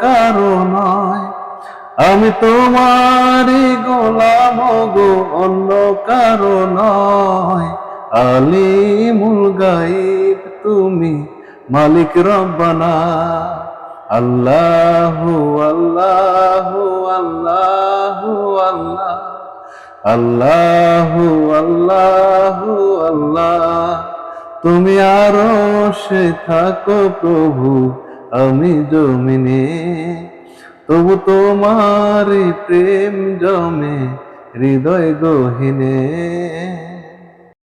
কারও নয়। আমি তোমারই গোলাম গো, অন্য কারও নয়। আলিমুল গাইব তুমি, মালিক রব্বানা। আল্লাহু আল্লাহু আল্লাহু, আল্লাহ। আল্লাহু আল্লাহু, আল্লাহ। তুমি আরও সে থাকো প্রভু আমি জমিনে তবু তোমার প্রেম জমে হৃদয় গহিনে।